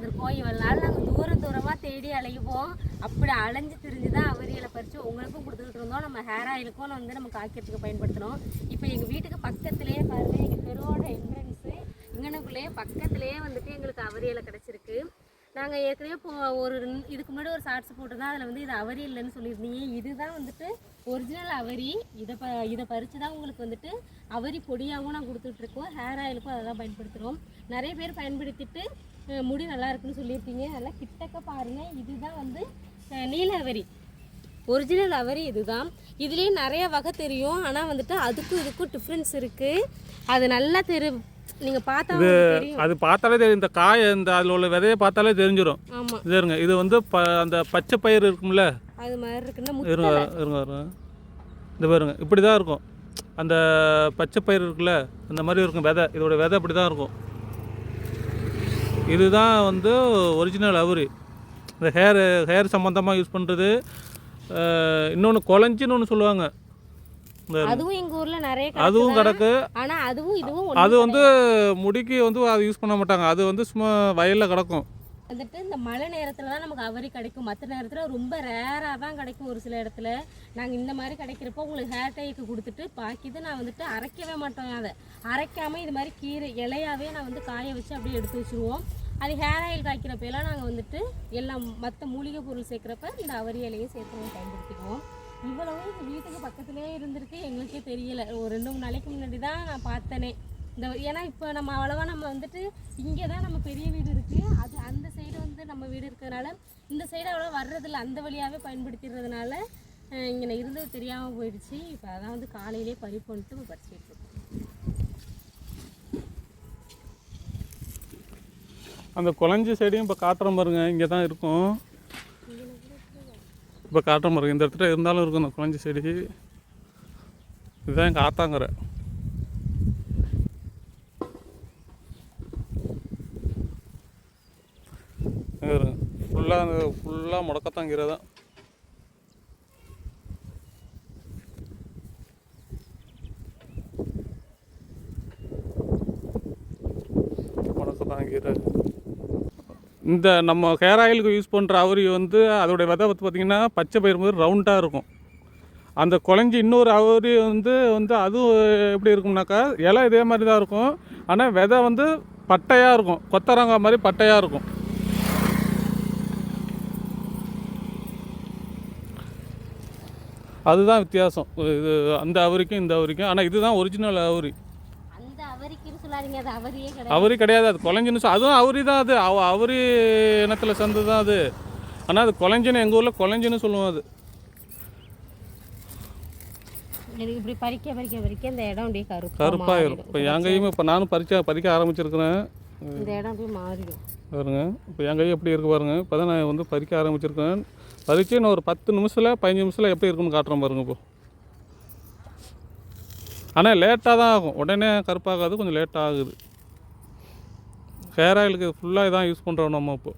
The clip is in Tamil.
வந்திருக்கோம். இவ்வளோ நாள் நாங்கள் தூரம் தூரமாக தேடி அலைவோம் அப்படி அலைஞ்சு திரிஞ்சு தான் அவரியலை பறித்து உங்களுக்கும் கொடுத்துக்கிட்டு இருந்தோம். நம்ம ஹேர் ஆயிலுக்கும் வந்து நம்ம காய்க்கிறதுக்கு பயன்படுத்தினோம். இப்போ எங்கள் வீட்டுக்கு பக்கத்துலேயே பாருங்கள் எங்கள் தெருவோட என்ட்ரன்ஸு இங்கனுக்குள்ளேயே பக்கத்துலேயே வந்துட்டு எங்களுக்கு அவரியலை கிடச்சிருக்கு. நாங்கள் ஏற்கனவே இப்போ ஒரு இதுக்கு முன்னாடி ஒரு ஷார்ட்ஸ் போட்டிருந்தோம். அதில் வந்து இது அவரி இல்லைன்னு சொல்லியிருந்தீங்க. இதுதான் வந்துட்டு ஒரிஜினல் அவரி. இதை ப இதை பறித்து தான் உங்களுக்கு வந்துட்டு அவரி பொடியாகவும் நான் கொடுத்துட்ருக்கோம் ஹேர் ஆயிலுக்கும் அதை தான் பயன்படுத்துகிறோம் நிறைய பேர் பயன்படுத்திட்டு முடி நல்லா இருக்குன்னு சொல்லியிருக்கீங்க. நல்லா கிட்டக்க பாருங்கள் இதுதான் வந்து அஹ், நீல அவரி. ஒரிஜினல் அவரி இதுதான். இதுலேயே நிறைய வகை தெரியும். ஆனால் வந்துட்டு அதுக்கும் இதுக்கும் டிஃப்ரென்ஸ் இருக்குது அது நல்லா தெரி நீங்கள் பார்த்தா அது பார்த்தாலே தெரியும். இந்த காய் இந்த அதில் உள்ள விதையை பார்த்தாலே தெரிஞ்சிடும் ஆமாம் இது இருங்க. இது வந்து ப அந்த பச்சை பயிர் இருக்கும்ல? அது மாதிரி இருக்குன்னா இருங்க இருங்க இருங்க இந்த பாருங்க. இப்படி தான் இருக்கும். அந்த பச்சை பயிர் இருக்குல்ல? அந்த மாதிரி இருக்கும் விதை. இதோட விதை இப்படி தான் இருக்கும். இதுதான் வந்து ஒரிஜினல் அவரி. இந்த ஹேர் ஹேர் சம்மந்தமாக யூஸ் பண்ணுறது இன்னொன்று குழஞ்சின்னு ஒன்று சொல்லுவாங்க. அதுவும் எங்க ஊர்ல நிறைய அதுவும். கிடக்கு. ஆனா அதுவும் இதுவும் அது வந்து முடிக்கு வந்து அது யூஸ் பண்ண மாட்டாங்க. அது வந்து சும்மா வயலில் கிடக்கும். வந்துட்டு இந்த மழை நேரத்தில் தான் நமக்கு அவரி கிடைக்கும். மற்ற நேரத்தில் ரொம்ப ரேராக தான் கிடைக்கும் ஒரு சில இடத்துல. நாங்கள் இந்த மாதிரி கிடைக்கிறப்போ உங்களுக்கு ஹேர் டைக்கு கொடுத்துட்டு பாக்கிது நான் வந்துட்டு அரைக்கவே மாட்டோம் அதை. அரைக்காமல் இது மாதிரி கீரை இலையாவே நான் வந்து காய வச்சு அப்படியே எடுத்து வச்சுருவோம். அது ஹேர் ஆயில் காய்க்கிறப்பெல்லாம் நாங்கள் வந்துட்டு எல்லாம் மற்ற மூலிகை பொருள் சேர்க்குறப்ப இந்த அவரி இலையும் சேர்த்து பயன்படுத்திக்குவோம். இவ்வளவு இந்த வீட்டுக்கு பக்கத்துலேயே இருந்திருக்கு. எங்களுக்கே தெரியல. ஒரு ரெண்டு மூணு நாளைக்கு முன்னாடி தான் நான் பார்த்தேனே. இந்த ஏன்னா இப்போ நம்ம அவ்வளோவா நம்ம வந்துட்டு இங்கே தான் நம்ம பெரிய வீடு இருக்குது அது அந்த நம்ம வீடு இருக்கிறதுனால இந்த சைடு அவ்வளோ வர்றதில்ல. அந்த வழியாகவே பயன்படுத்திடுறதுனால இங்கே இருந்தது தெரியாமல் போயிடுச்சு. இப்போ அதான் வந்து காலையிலே பறிப்பு வந்துட்டு இப்போ பறிச்சுட்டு இருக்கோம். அந்த குழஞ்சி செடியும் இப்போ காட்டுற பாருங்க இங்கே தான் இருக்கும். இப்போ காட்டுற பாருங்க இந்த இடத்துல இருந்தாலும் இருக்கும் அந்த குழஞ்சி செடி. இதுதான் எங்கள் ஆத்தாங்கரை ஃபுல்லாக அந்த ஃபுல்லாக முடக்கத்தாங்கீரை தான். முடக்கத்தாங்கீரை இந்த நம்ம ஹேர் ஆயிலுக்கு யூஸ் பண்ணுற அவரி வந்து அதோடைய விதை வந்து பார்த்திங்கன்னா பச்சை பயிர் மாதிரி ரவுண்டாக இருக்கும். அந்த குழஞ்சி இன்னொரு அவரி வந்து வந்து அதுவும் எப்படி இருக்கும்னாக்கா இலை இதே மாதிரி தான் இருக்கும். ஆனால் விதை வந்து பட்டையாக இருக்கும். கொத்தரங்காய் மாதிரி பட்டையாக இருக்கும். அதுதான் வித்தியாசம். இது அந்த அவரிக்கும் இந்த அவரிக்கும் ஆனால் இதுதான் ஒரிஜினல் அவரி. அவரி கிடையாது. அது குழஞ்சின்னு சொ- அதுவும் அவரி தான் அது. அவ அவரி இனத்தில் சேர்ந்தது தான் அது. ஆனால் அது குழஞ்சின்னு எங்கள் ஊரில் குழஞ்சின்னு சொல்லுவோம் அது. எனக்கு இப்படி பறிக்க பறிக்க பறிக்க இந்த இடம் அப்படியே கருப்பு கருப்பாயிரும். இப்போ என் கையும் இப்போ நானும் பறிக்க பறிக்க ஆரம்பிச்சிருக்கிறேன். இந்த இடம் அப்படியே மாறிடும். பாருங்க இப்போ என் கை எப்படி இருக்கு பாருங்க. இப்போ தான் நான் வந்து பறிக்க ஆரம்பிச்சிருக்கேன். பறித்து நான் ஒரு பத்து நிமிஷத்தில் பதினஞ்சு நிமிஷத்தில் எப்படி இருக்குன்னு காட்டுறேன் பாருங்க இப்போ. ஆனால் லேட்டாக தான் ஆகும். உடனே கருப்பாகாது கொஞ்சம் லேட்டாக ஆகுது. ஹேர் ஆயிலுக்கு ஃபுல்லாக இதான் யூஸ் பண்ணுறோம் நம்ம இப்போ.